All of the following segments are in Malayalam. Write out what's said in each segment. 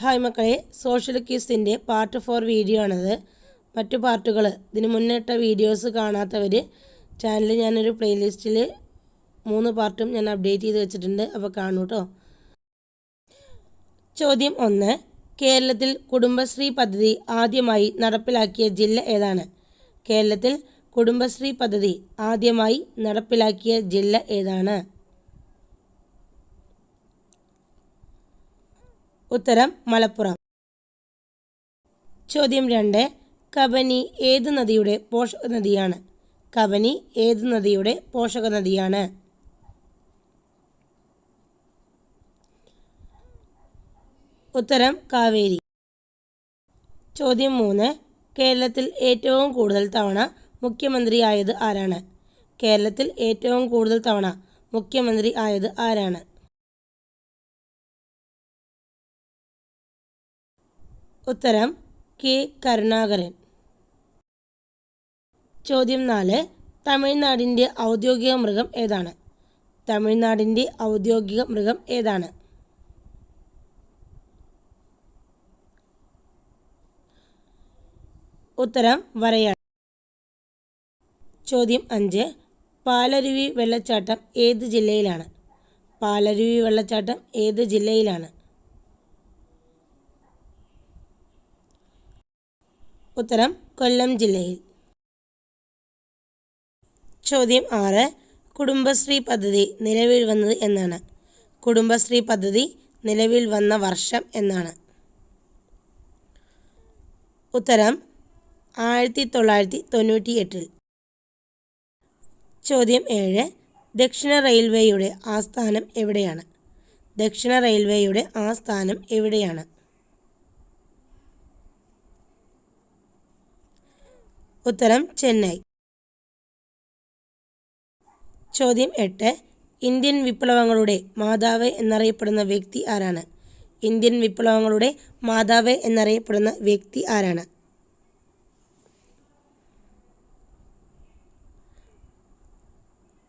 ഹായ് മക്കളെ സോഷ്യൽ ക്യൂസിന്റെ പാർട്ട് ഫോർ വീഡിയോ ആണത്. മറ്റു പാർട്ടുകൾ ഇതിന് മുന്നിട്ട വീഡിയോസ് കാണാത്തവർ ചാനലിൽ ഞാനൊരു പ്ലേലിസ്റ്റിൽ മൂന്ന് പാർട്ടും ഞാൻ അപ്ഡേറ്റ് ചെയ്ത് വെച്ചിട്ടുണ്ട്. അപ്പോൾ കാണൂ കേട്ടോ ചോദ്യം ഒന്ന് കേരളത്തിൽ കുടുംബശ്രീ പദ്ധതി ആദ്യമായി നടപ്പിലാക്കിയ ജില്ല ഏതാണ്? കേരളത്തിൽ കുടുംബശ്രീ പദ്ധതി ആദ്യമായി നടപ്പിലാക്കിയ ജില്ല ഏതാണ്? ഉത്തരം മലപ്പുറം. ചോദ്യം രണ്ട്. കബനി ഏത് നദിയുടെ പോഷക നദിയാണ് കബനി ഏത് നദിയുടെ പോഷക നദിയാണ് ഉത്തരം കാവേരി. ചോദ്യം മൂന്ന്. കേരളത്തിൽ ഏറ്റവും കൂടുതൽ തവണ മുഖ്യമന്ത്രി ആയത് ആരാണ്? കേരളത്തിൽ ഏറ്റവും കൂടുതൽ തവണ മുഖ്യമന്ത്രി ആയത് ആരാണ്? ഉത്തരം കെ കരുണാകരൻ. ചോദ്യം നാല്. തമിഴ്നാടിന്റെ ഔദ്യോഗിക മൃഗം ഏതാണ്? തമിഴ്നാടിന്റെ ഔദ്യോഗിക മൃഗം ഏതാണ്? ഉത്തരം വരയാണ് ചോദ്യം അഞ്ച്. പാലരുവി വെള്ളച്ചാട്ടം ഏത് ജില്ലയിലാണ്? പാലരുവി വെള്ളച്ചാട്ടം ഏത് ജില്ലയിലാണ്? ഉത്തരം കൊല്ലം ജില്ലയിൽ. ചോദ്യം ആറ്. കുടുംബശ്രീ പദ്ധതി നിലവിൽ വന്നത് എന്നാണ്. കുടുംബശ്രീ പദ്ധതി നിലവിൽ വന്ന വർഷം എന്നാണ്. ഉത്തരം ആയിരത്തി തൊള്ളായിരത്തി തൊണ്ണൂറ്റി എട്ടിൽ ചോദ്യം ഏഴ്. ദക്ഷിണ റെയിൽവേയുടെ ആസ്ഥാനം എവിടെയാണ്? ദക്ഷിണ റെയിൽവേയുടെ ആസ്ഥാനം എവിടെയാണ്? ഉത്തരം ചെന്നൈ. ചോദ്യം എട്ട്. ഇന്ത്യൻ വിപ്ലവങ്ങളുടെ മാതാവ് എന്നറിയപ്പെടുന്ന വ്യക്തി ആരാണ്? ഇന്ത്യൻ വിപ്ലവങ്ങളുടെ മാതാവ് എന്നറിയപ്പെടുന്ന വ്യക്തി ആരാണ്?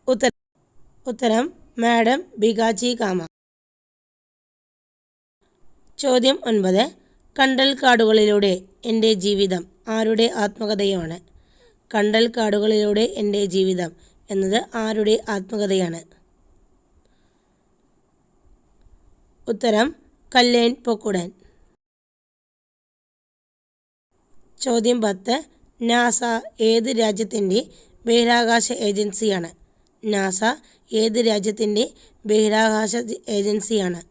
ഉത്തരം ഉത്തരം മാഡം ബികാജി കാമ. ചോദ്യം ഒൻപത്. കണ്ടൽ കാടുകളിലൂടെ എന്റെ ജീവിതം ആരുടെ ആത്മകഥയാണ്? കണ്ടൽ കാടുകളിലൂടെ എന്റെ ജീവിതം എന്നത് ആരുടെ ആത്മകഥയാണ്? ഉത്തരം കല്ലേൻ പൊക്കുടൻ. ചോദ്യം പത്ത് നാസ ഏത് രാജ്യത്തിന്റെ ബഹിരാകാശ ഏജൻസിയാണ്? നാസ ഏത് രാജ്യത്തിന്റെ ബഹിരാകാശ ഏജൻസിയാണ്?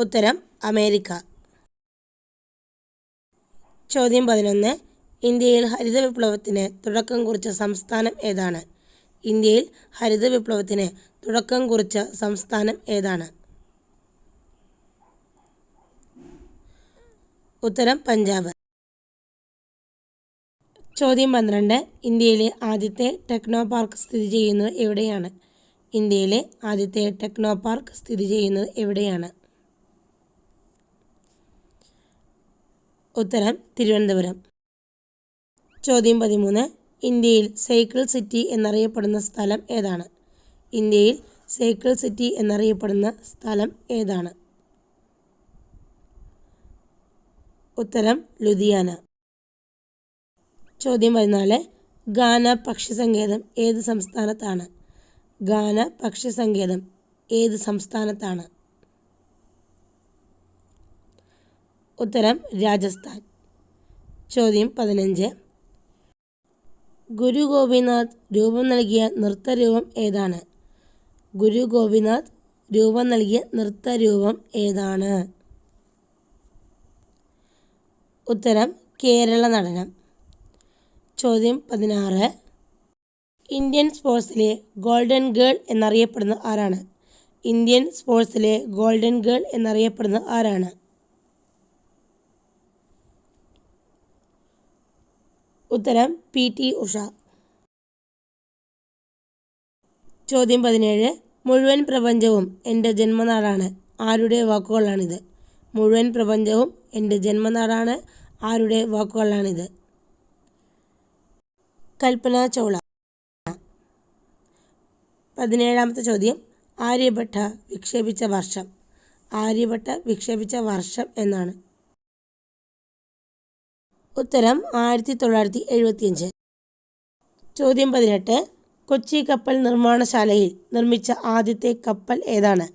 ഉത്തരം അമേരിക്ക. ചോദ്യം പതിനൊന്ന്. ഇന്ത്യയിൽ ഹരിത വിപ്ലവത്തിന് തുടക്കം കുറിച്ച സംസ്ഥാനം ഏതാണ്? ഇന്ത്യയിൽ ഹരിത വിപ്ലവത്തിന് തുടക്കം കുറിച്ച സംസ്ഥാനം ഏതാണ്? ഉത്തരം പഞ്ചാബ്. ചോദ്യം പന്ത്രണ്ട്. ഇന്ത്യയിലെ ആദ്യത്തെ ടെക്നോ പാർക്ക് സ്ഥിതി ചെയ്യുന്നത് എവിടെയാണ്? ഇന്ത്യയിലെ ആദ്യത്തെ ടെക്നോ പാർക്ക് സ്ഥിതി ചെയ്യുന്നത് എവിടെയാണ്? ഉത്തരം തിരുവനന്തപുരം. ചോദ്യം പതിമൂന്ന്. ഇന്ത്യയിൽ സൈക്കിൾ സിറ്റി എന്നറിയപ്പെടുന്ന സ്ഥലം ഏതാണ്? ഇന്ത്യയിൽ സൈക്കിൾ സിറ്റി എന്നറിയപ്പെടുന്ന സ്ഥലം ഏതാണ്? ഉത്തരം ലുധിയാന. ചോദ്യം പതിനാല്. ഗാന പക്ഷി സങ്കേതം ഏത് സംസ്ഥാനത്താണ്? ഗാന പക്ഷി സങ്കേതം ഏത് സംസ്ഥാനത്താണ്? ഉത്തരം രാജസ്ഥാൻ. ചോദ്യം പതിനഞ്ച്. ഗുരു ഗോപിനാഥ് രൂപം നൽകിയ നൃത്തരൂപം ഏതാണ്? ഗുരു ഗോപിനാഥ് രൂപം നൽകിയ നൃത്തരൂപം ഏതാണ്? ഉത്തരം കേരള നടനം. ചോദ്യം പതിനാറ്. ഇന്ത്യൻ സ്പോർട്സിലെ ഗോൾഡൻ ഗേൾ എന്നറിയപ്പെടുന്ന ആരാണ്? ഇന്ത്യൻ സ്പോർട്സിലെ ഗോൾഡൻ ഗേൾ എന്നറിയപ്പെടുന്ന ആരാണ്? ഉത്തരം പി ടി ഉഷ. ചോദ്യം പതിനേഴ്. മുഴുവൻ പ്രപഞ്ചവും എന്റെ ജന്മനാടാണ്. ആരുടെ വാക്കുകളാണിത്? മുഴുവൻ പ്രപഞ്ചവും എന്റെ ജന്മനാടാണ്. ആരുടെ വാക്കുകളാണിത്? കൽപ്പന ചൗള. പതിനേഴാമത്തെ ചോദ്യം. ആര്യഭട്ട വിക്ഷേപിച്ച വർഷം. ആര്യഭട്ട വിക്ഷേപിച്ച വർഷം എന്നാണ്. ഉത്തരം ആയിരത്തി തൊള്ളായിരത്തി എഴുപത്തിയഞ്ച് ചോദ്യം പതിനെട്ട്. കൊച്ചി കപ്പൽ നിർമ്മാണശാലയിൽ നിർമ്മിച്ച ആദ്യത്തെ കപ്പൽ ഏതാണ്?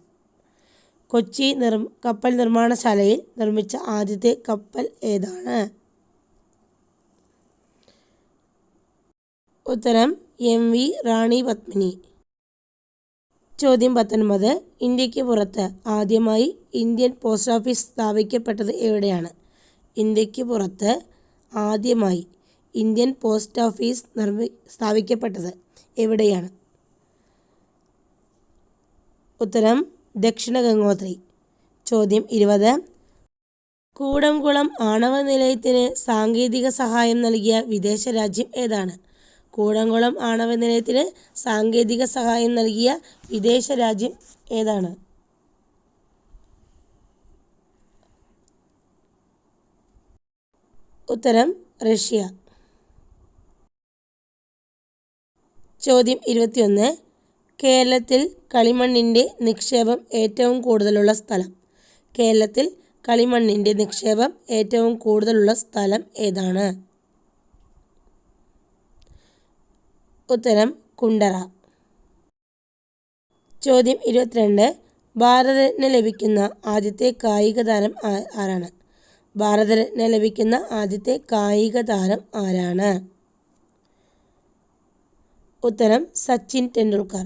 കൊച്ചി നിർ കപ്പൽ നിർമ്മാണശാലയിൽ നിർമ്മിച്ച ആദ്യത്തെ കപ്പൽ ഏതാണ്? ഉത്തരം എം വി റാണി പത്മിനി. ചോദ്യം പത്തൊൻപത്. ഇന്ത്യയ്ക്ക് പുറത്ത് ആദ്യമായി ഇന്ത്യൻ പോസ്റ്റ് ഓഫീസ് സ്ഥാപിക്കപ്പെട്ടത് എവിടെയാണ്? ഇന്ത്യയ്ക്ക് പുറത്ത് ആദ്യമായി ഇന്ത്യൻ പോസ്റ്റ് ഓഫീസ് നിർമ്മി സ്ഥാപിക്കപ്പെട്ടത് എവിടെയാണ്? ഉത്തരം ദക്ഷിണ ഗംഗോത്രി. ചോദ്യം ഇരുപത്. കൂടംകുളം ആണവ നിലയത്തിന് സാങ്കേതിക സഹായം നൽകിയ വിദേശ രാജ്യം ഏതാണ്? കൂടംകുളം ആണവ നിലയത്തിന് സാങ്കേതിക സഹായം നൽകിയ വിദേശ രാജ്യം ഏതാണ്? ഉത്തരം റഷ്യ. ചോദ്യം ഇരുപത്തിയൊന്ന്. കേരളത്തിൽ കളിമണ്ണിന്റെ നിക്ഷേപം ഏറ്റവും കൂടുതലുള്ള സ്ഥലം. കേരളത്തിൽ കളിമണ്ണിന്റെ നിക്ഷേപം ഏറ്റവും കൂടുതലുള്ള സ്ഥലം ഏതാണ്? ഉത്തരം കുണ്ടറ. ചോദ്യം ഇരുപത്തിരണ്ട്. ഭാരതരത്ന ലഭിക്കുന്ന ആദ്യത്തെ കായിക താരം ആരാണ്? ഭാരതരത്ന ലഭിക്കുന്ന ആദ്യത്തെ കായിക താരം ആരാണ്? ഉത്തരം സച്ചിൻ ടെണ്ടുൽക്കർ.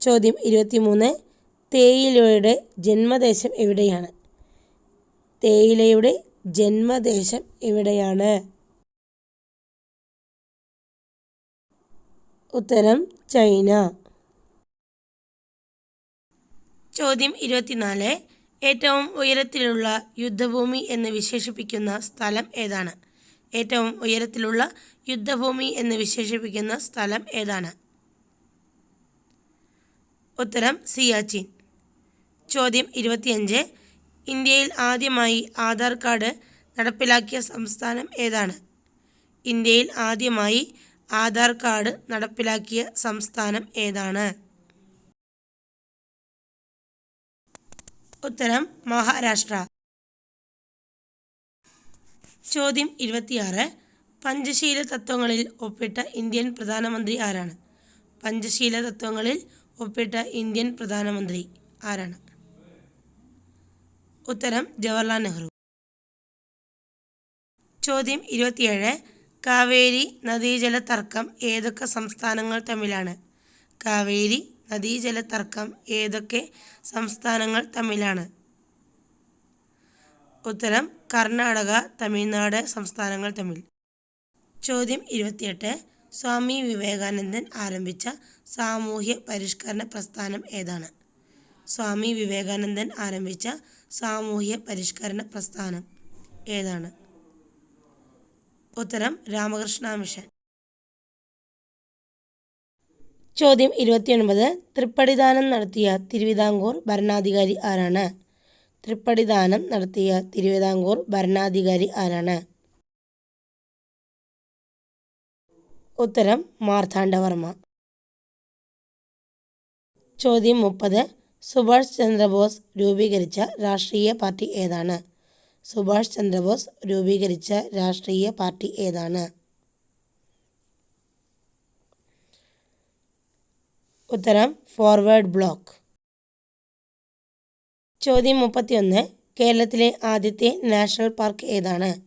ചോദ്യം ഇരുപത്തിമൂന്ന്. തേയിലയുടെ ജന്മദേശം എവിടെയാണ്? തേയിലയുടെ ജന്മദേശം എവിടെയാണ്? ഉത്തരം ചൈന. ചോദ്യം ഇരുപത്തിനാല്. ഏറ്റവും ഉയരത്തിലുള്ള യുദ്ധഭൂമി എന്ന് വിശേഷിപ്പിക്കുന്ന സ്ഥലം ഏതാണ്? ഏറ്റവും ഉയരത്തിലുള്ള യുദ്ധഭൂമി എന്ന് വിശേഷിപ്പിക്കുന്ന സ്ഥലം ഏതാണ്? ഉത്തരം സിയാച്ചിൻ. ചോദ്യം ഇരുപത്തിയഞ്ച്. ഇന്ത്യയിൽ ആദ്യമായി ആധാർ കാർഡ് നടപ്പിലാക്കിയ സംസ്ഥാനം ഏതാണ്? ഇന്ത്യയിൽ ആദ്യമായി ആധാർ കാർഡ് നടപ്പിലാക്കിയ സംസ്ഥാനം ഏതാണ്? ഉത്തരം മഹാരാഷ്ട്ര. ചോദ്യം ഇരുപത്തിയാറ്. പഞ്ചശീല തത്വങ്ങളിൽ ഒപ്പിട്ട ഇന്ത്യൻ പ്രധാനമന്ത്രി ആരാണ്? പഞ്ചശീല തത്വങ്ങളിൽ ഒപ്പിട്ട ഇന്ത്യൻ പ്രധാനമന്ത്രി ആരാണ്? ഉത്തരം ജവഹർലാൽ നെഹ്റു. ചോദ്യം ഇരുപത്തിയേഴ്. കാവേരി നദീജല തർക്കം ഏതൊക്കെ സംസ്ഥാനങ്ങൾ തമ്മിലാണ്? കാവേരി നദീജല തർക്കം ഏതൊക്കെ സംസ്ഥാനങ്ങൾ തമ്മിലാണ്? ഉത്തരം കർണാടക തമിഴ്നാട് സംസ്ഥാനങ്ങൾ തമ്മിൽ. ചോദ്യം ഇരുപത്തിയെട്ട്. സ്വാമി വിവേകാനന്ദൻ ആരംഭിച്ച സാമൂഹ്യ പരിഷ്കരണ പ്രസ്ഥാനം ഏതാണ്? സ്വാമി വിവേകാനന്ദൻ ആരംഭിച്ച സാമൂഹ്യ പരിഷ്കരണ പ്രസ്ഥാനം ഏതാണ്? ഉത്തരം രാമകൃഷ്ണ മിഷൻ. ചോദ്യം ഇരുപത്തിയൊൻപത്. തൃപ്പടിദാനം നടത്തിയ തിരുവിതാംകൂർ ഭരണാധികാരി ആരാണ്? തൃപ്പടിദാനം നടത്തിയ തിരുവിതാംകൂർ ഭരണാധികാരി ആരാണ്? ഉത്തരം മാർത്താണ്ഡവർമ്മ. ചോദ്യം മുപ്പത്. സുഭാഷ് ചന്ദ്രബോസ് രൂപീകരിച്ച രാഷ്ട്രീയ പാർട്ടി ഏതാണ്? സുഭാഷ് ചന്ദ്രബോസ് രൂപീകരിച്ച രാഷ്ട്രീയ പാർട്ടി ഏതാണ്? ഉത്തരം ഫോർവേഡ് ബ്ലോക്ക് ചോദ്യം മുപ്പത്തിയൊന്ന്. കേരളത്തിലെ ആദ്യത്തെ നാഷണൽ പാർക്ക് ഏതാണ്?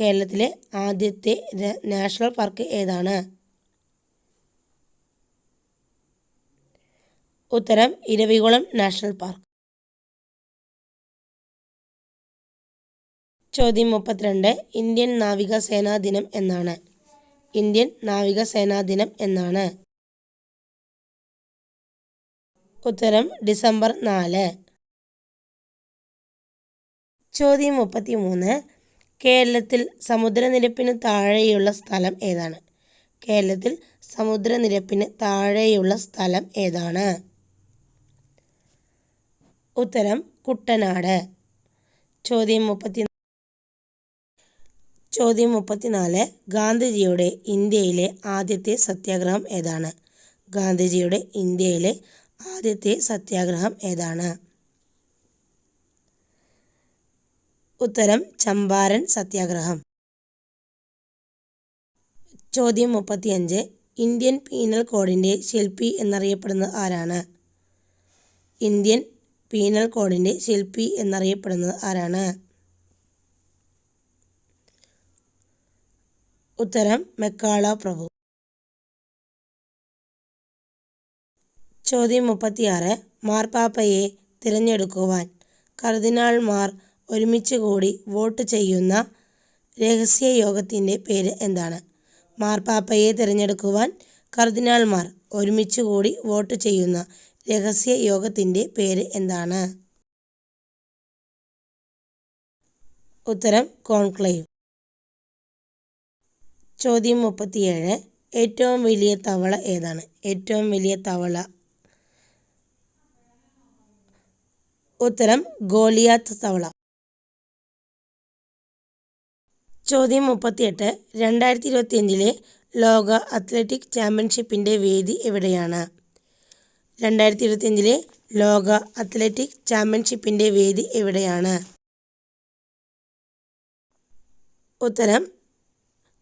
കേരളത്തിലെ ആദ്യത്തെ നാഷണൽ പാർക്ക് ഏതാണ്? ഉത്തരം ഇരവികുളം നാഷണൽ പാർക്ക്. ചോദ്യം മുപ്പത്തിരണ്ട്. ഇന്ത്യൻ നാവികസേനാ ദിനം എന്നാണ്. ഇന്ത്യൻ നാവികസേനാ ദിനം എന്നാണ്. ഉത്തരം ഡിസംബർ നാല്. ചോദ്യം മുപ്പത്തി മൂന്ന് കേരളത്തിൽ സമുദ്രനിരപ്പിന് താഴെയുള്ള സ്ഥലം ഏതാണ്? കേരളത്തിൽ സമുദ്രനിരപ്പിന് താഴെയുള്ള സ്ഥലം ഏതാണ്? ഉത്തരം കുട്ടനാട്. ചോദ്യം മുപ്പത്തി ചോദ്യം മുപ്പത്തിനാല്. ഗാന്ധിജിയുടെ ഇന്ത്യയിലെ ആദ്യത്തെ സത്യാഗ്രഹം ഏതാണ്? ഗാന്ധിജിയുടെ ഇന്ത്യയിലെ ആദ്യത്തെ സത്യാഗ്രഹം ഏതാണ്? ഉത്തരം ചമ്പാരൻ സത്യാഗ്രഹം. ചോദ്യം മുപ്പത്തിയഞ്ച്. ഇന്ത്യൻ പീനൽ കോഡിന്റെ ശില്പി എന്നറിയപ്പെടുന്നത് ആരാണ്? ഇന്ത്യൻ പീനൽ കോഡിന്റെ ശില്പി എന്നറിയപ്പെടുന്നത് ആരാണ്? ഉത്തരം മെക്കാള പ്രഭു. ചോദ്യം മുപ്പത്തിയാറ്. മാർപ്പാപ്പയെ തിരഞ്ഞെടുക്കുവാൻ കർദിനാൾമാർ ഒരുമിച്ച് കൂടി വോട്ട് ചെയ്യുന്ന രഹസ്യ യോഗത്തിന്റെ പേര് എന്താണ്? മാർപ്പാപ്പയെ തിരഞ്ഞെടുക്കുവാൻ കർദിനാൾമാർ ഒരുമിച്ച് കൂടി വോട്ട് ചെയ്യുന്ന രഹസ്യ യോഗത്തിന്റെ പേര് എന്താണ്? ഉത്തരം കോൺക്ലേവ്. ചോദ്യം മുപ്പത്തിയേഴ്. ഏറ്റവും വലിയ തവള ഏതാണ്? ഏറ്റവും വലിയ തവള ഉത്തരം ഗോലിയാത്ത് തവള. ചോദ്യം മുപ്പത്തിയെട്ട്. രണ്ടായിരത്തി ഇരുപത്തിയഞ്ചിലെ ലോക അത്ലറ്റിക് ചാമ്പ്യൻഷിപ്പിന്റെ വേദി എവിടെയാണ്? രണ്ടായിരത്തി ഇരുപത്തിയഞ്ചിലെ ലോക അത്ലറ്റിക് ചാമ്പ്യൻഷിപ്പിന്റെ വേദി എവിടെയാണ്? ഉത്തരം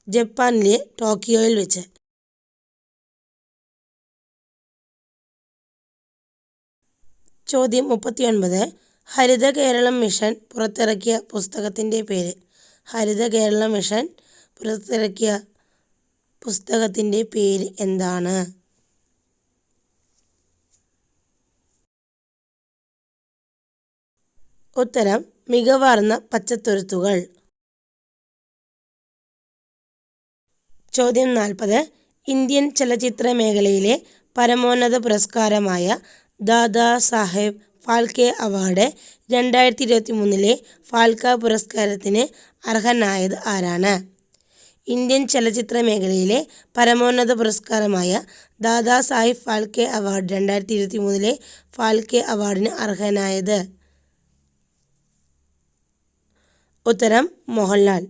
ജപ്പാനിലെ ടോക്കിയോയിൽ വെച്ച്. ചോദ്യം മുപ്പത്തിയൊൻപത്. ഹരിത കേരളം മിഷൻ പുറത്തിറക്കിയ പുസ്തകത്തിന്റെ പേര്. ഹരിത കേരള മിഷൻ പുറത്തിറക്കിയ പുസ്തകത്തിന്റെ പേര് എന്താണ്? ഉത്തരം മികവാർന്ന പച്ചത്തുരുത്തുകൾ ചോദ്യം നാൽപ്പത്. ഇന്ത്യൻ ചലച്ചിത്ര മേഖലയിലെ പരമോന്നത പുരസ്കാരമായ ദാദാ സാഹേബ് ഫാൽക്കെ അവാർഡ് രണ്ടായിരത്തി ഇരുപത്തി മൂന്നിലെ ഫാൽക്ക പുരസ്കാരത്തിന് അർഹനായത് ആരാണ്? ഇന്ത്യൻ ചലച്ചിത്ര മേഖലയിലെ പരമോന്നത പുരസ്കാരമായ ദാദാ സാഹിബ് ഫാൽക്കെ അവാർഡ് രണ്ടായിരത്തി ഇരുപത്തി മൂന്നിലെ ഫാൽക്കെ അവാർഡിന് അർഹനായത്? ഉത്തരം മോഹൻലാൽ.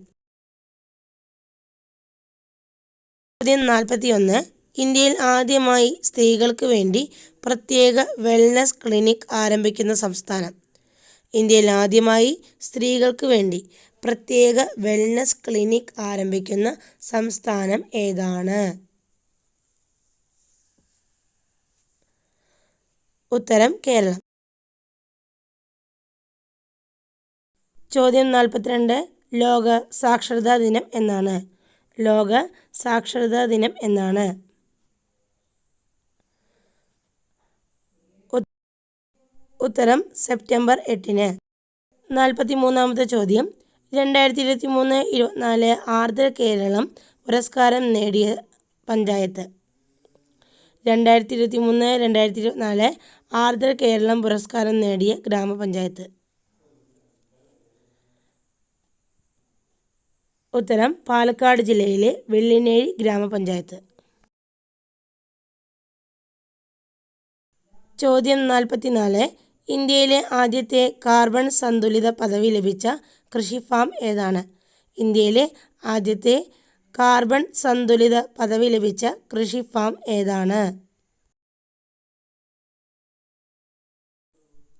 നാൽപ്പത്തി ഒന്ന് ഇന്ത്യയിൽ ആദ്യമായി സ്ത്രീകൾക്ക് വേണ്ടി പ്രത്യേക വെൽനസ് ക്ലിനിക് ആരംഭിക്കുന്ന സംസ്ഥാനം. ഇന്ത്യയിൽ ആദ്യമായി സ്ത്രീകൾക്ക് വേണ്ടി പ്രത്യേക വെൽനസ് ക്ലിനിക് ആരംഭിക്കുന്ന സംസ്ഥാനം ഏതാണ്? ഉത്തരം കേരളം. ചോദ്യം നാൽപ്പത്തിരണ്ട്. ലോക സാക്ഷരതാ ദിനം എന്നാണ്. ലോക സാക്ഷരതാ ദിനം എന്നാണ്. ഉത്തരം സെപ്റ്റംബർ എട്ടിന്. നാൽപ്പത്തി മൂന്നാമത്തെ ചോദ്യം. രണ്ടായിരത്തി ഇരുപത്തി മൂന്ന് ഇരുപത്തിനാല് ആർദ്ര കേരളം പുരസ്കാരം നേടിയ പഞ്ചായത്ത്. രണ്ടായിരത്തി ഇരുപത്തി മൂന്ന് രണ്ടായിരത്തി ഇരുപത്തിനാല് ആർദ്ര കേരളം പുരസ്കാരം നേടിയ ഗ്രാമപഞ്ചായത്ത്. ഉത്തരം പാലക്കാട് ജില്ലയിലെ വെള്ളിനേഴി ഗ്രാമപഞ്ചായത്ത്. ചോദ്യം നാൽപ്പത്തിനാല്. ഇന്ത്യയിലെ ആദ്യത്തെ കാർബൺ സന്തുലിത പദവി ലഭിച്ച കൃഷി ഫാം ഏതാണ്? ഇന്ത്യയിലെ ആദ്യത്തെ കാർബൺ സന്തുലിത പദവി ലഭിച്ച കൃഷി ഫാം ഏതാണ്?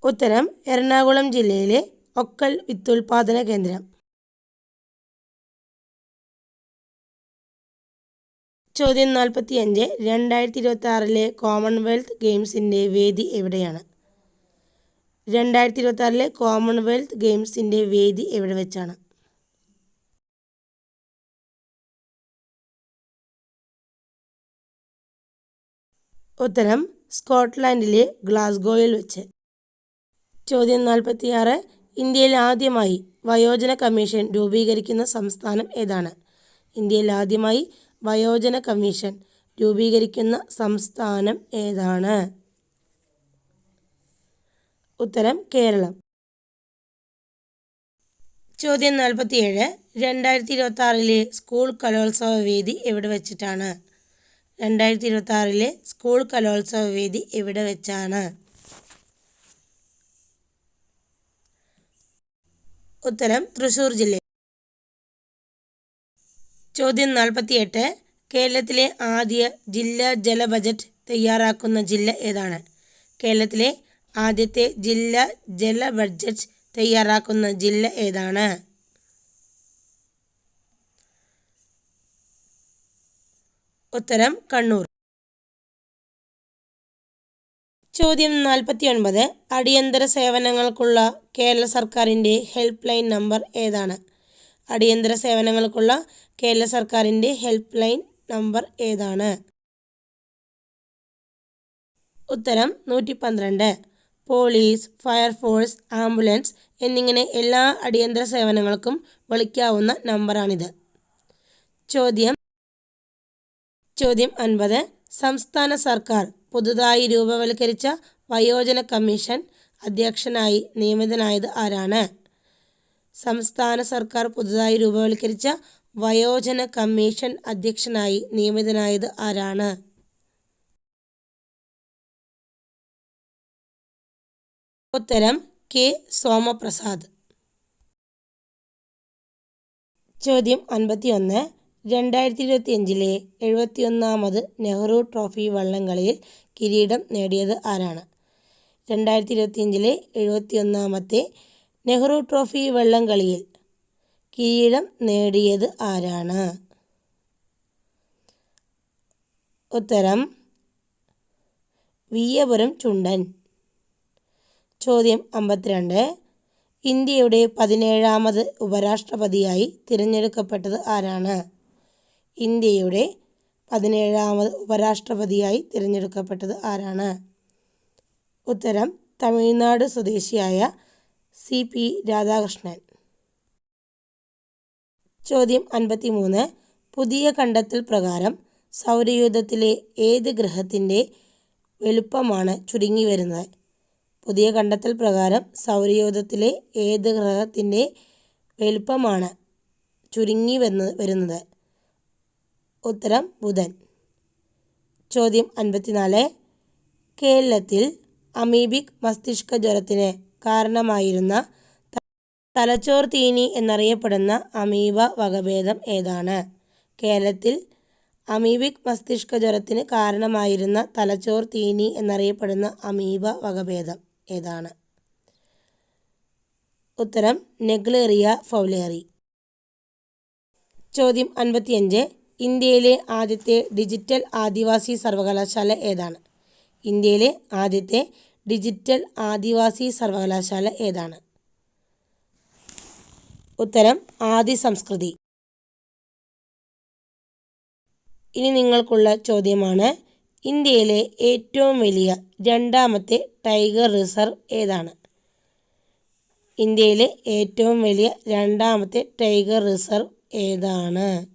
ഉത്തരം എറണാകുളം ജില്ലയിലെ ഒക്കൽ വിത്തുൽപാദന കേന്ദ്രം. ചോദ്യം നാൽപ്പത്തി അഞ്ച് രണ്ടായിരത്തി ഇരുപത്തി ആറിലെ കോമൺവെൽത്ത് ഗെയിംസിന്റെ വേദി എവിടെയാണ്? രണ്ടായിരത്തി ഇരുപത്തി കോമൺവെൽത്ത് ഗെയിംസിന്റെ വേദി എവിടെ വെച്ചാണ്? ഉത്തരം സ്കോട്ട്ലാൻഡിലെ ഗ്ലാസ്ഗോയിൽ വെച്ച്. ചോദ്യം നാൽപ്പത്തിയാറ് ഇന്ത്യയിൽ ആദ്യമായി വയോജന കമ്മീഷൻ രൂപീകരിക്കുന്ന സംസ്ഥാനം ഏതാണ്? ഇന്ത്യയിൽ ആദ്യമായി വയോജന കമ്മീഷൻ രൂപീകരിക്കുന്ന സംസ്ഥാനം ഏതാണ്? ഉത്തരം കേരളം. ചോദ്യം നാൽപ്പത്തിയേഴ്. രണ്ടായിരത്തി ഇരുപത്തി ആറിലെ സ്കൂൾ കലോത്സവ വേദി എവിടെ വെച്ചിട്ടാണ്? രണ്ടായിരത്തി ഇരുപത്തി ആറിലെ സ്കൂൾ കലോത്സവ വേദി എവിടെ വെച്ചാണ്? ഉത്തരം തൃശ്ശൂർ ജില്ല. ചോദ്യം നാൽപ്പത്തിയെട്ട്. കേരളത്തിലെ ആദ്യ ജില്ലാ ജല ബജറ്റ് തയ്യാറാക്കുന്ന ജില്ല ഏതാണ്? കേരളത്തിലെ ആദ്യത്തെ ജില്ലാ ജല ബഡ്ജറ്റ് തയ്യാറാക്കുന്ന ജില്ല ഏതാണ്? ഉത്തരം കണ്ണൂർ. ചോദ്യം നാൽപ്പത്തി ഒൻപത് അടിയന്തര സേവനങ്ങൾക്കുള്ള കേരള സർക്കാരിന്റെ ഹെൽപ്പ് ലൈൻ നമ്പർ ഏതാണ്? അടിയന്തര സേവനങ്ങൾക്കുള്ള കേരള സർക്കാരിന്റെ ഹെൽപ്പ് ലൈൻ നമ്പർ ഏതാണ്? ഉത്തരം നൂറ്റി പന്ത്രണ്ട് പോലീസ് ഫയർഫോഴ്സ് ആംബുലൻസ് എന്നിങ്ങനെ എല്ലാ അടിയന്തര സേവനങ്ങൾക്കും വിളിക്കാവുന്ന നമ്പറാണിത്. ചോദ്യം ചോദ്യം അൻപത്. സംസ്ഥാന സർക്കാർ പുതുതായി രൂപവൽക്കരിച്ച വയോജന കമ്മീഷൻ അധ്യക്ഷനായി നിയമിതനായത് ആരാണ്? സംസ്ഥാന സർക്കാർ പുതുതായി രൂപവൽക്കരിച്ച വയോജന കമ്മീഷൻ അധ്യക്ഷനായി നിയമിതനായത് ആരാണ്? ഉത്തരം കെ സോമപ്രസാദ്. ചോദ്യം അൻപത്തിയൊന്ന്. രണ്ടായിരത്തി ഇരുപത്തിയഞ്ചിലെ എഴുപത്തിയൊന്നാമത് നെഹ്റു ട്രോഫി വള്ളംകളിയിൽ കിരീടം നേടിയത് ആരാണ്? രണ്ടായിരത്തി ഇരുപത്തിയഞ്ചിലെ എഴുപത്തിയൊന്നാമത്തെ നെഹ്റു ട്രോഫി വള്ളംകളിയിൽ കിരീടം നേടിയത് ആരാണ്? ഉത്തരം വിയ്യപുരം ചുണ്ടൻ. ചോദ്യം അമ്പത്തിരണ്ട്. ഇന്ത്യയുടെ പതിനേഴാമത് ഉപരാഷ്ട്രപതിയായി തിരഞ്ഞെടുക്കപ്പെട്ടത് ആരാണ്? ഇന്ത്യയുടെ പതിനേഴാമത് ഉപരാഷ്ട്രപതിയായി തിരഞ്ഞെടുക്കപ്പെട്ടത് ആരാണ്? ഉത്തരം തമിഴ്നാട് സ്വദേശിയായ സി പി രാധാകൃഷ്ണൻ. ചോദ്യം അൻപത്തിമൂന്ന്. പുതിയ കണ്ടെത്തൽ പ്രകാരം സൗരയൂഥത്തിലെ ഏത് ഗ്രഹത്തിന്റെ വലുപ്പമാണ് ചുരുങ്ങി വരുന്നത്? പുതിയ കണ്ടെത്തൽ പ്രകാരം സൗരയൂഥത്തിലെ ഏത് ഗ്രഹത്തിന്റെ വലുപ്പമാണ് ചുരുങ്ങി വന്ന് വരുന്നത്? ഉത്തരം ബുധൻ. ചോദ്യം അൻപത്തിനാല്. കേരളത്തിൽ അമീബിക് മസ്തിഷ്ക ജ്വരത്തിന് കാരണമായിരുന്ന തലച്ചോർ തീനി എന്നറിയപ്പെടുന്ന അമീബ വകഭേദം ഏതാണ്? കേരളത്തിൽ അമീബിക് മസ്തിഷ്ക ജ്വരത്തിന് കാരണമായിരുന്ന തലച്ചോർ തീനി എന്നറിയപ്പെടുന്ന അമീബ വകഭേദം. ഏതാണ്? ഉത്തരം നെഗ്ലേറിയ ഫൗലേറി. ചോദ്യം അൻപത്തിയഞ്ച്. ഇന്ത്യയിലെ ആദ്യത്തെ ഡിജിറ്റൽ ആദിവാസി സർവകലാശാല ഏതാണ്? ഇന്ത്യയിലെ ആദ്യത്തെ ഡിജിറ്റൽ ആദിവാസി സർവകലാശാല ഏതാണ്? ഉത്തരം ആദി സംസ്കൃതി. ഇനി നിങ്ങൾക്കുള്ള ചോദ്യമാണ് ഇന്ത്യയിലെ ഏറ്റവും വലിയ രണ്ടാമത്തെ ടൈഗർ റിസർവ് ഏതാണ്? ഇന്ത്യയിലെ ഏറ്റവും വലിയ രണ്ടാമത്തെ ടൈഗർ റിസർവ് ഏതാണ്?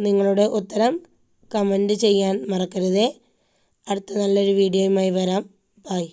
നിങ്ങളുടെ ഉത്തരം കമന്റ് ചെയ്യാൻ മറക്കരുതേ. അടുത്ത നല്ലൊരു വീഡിയോയുമായി വരാം. ബൈ.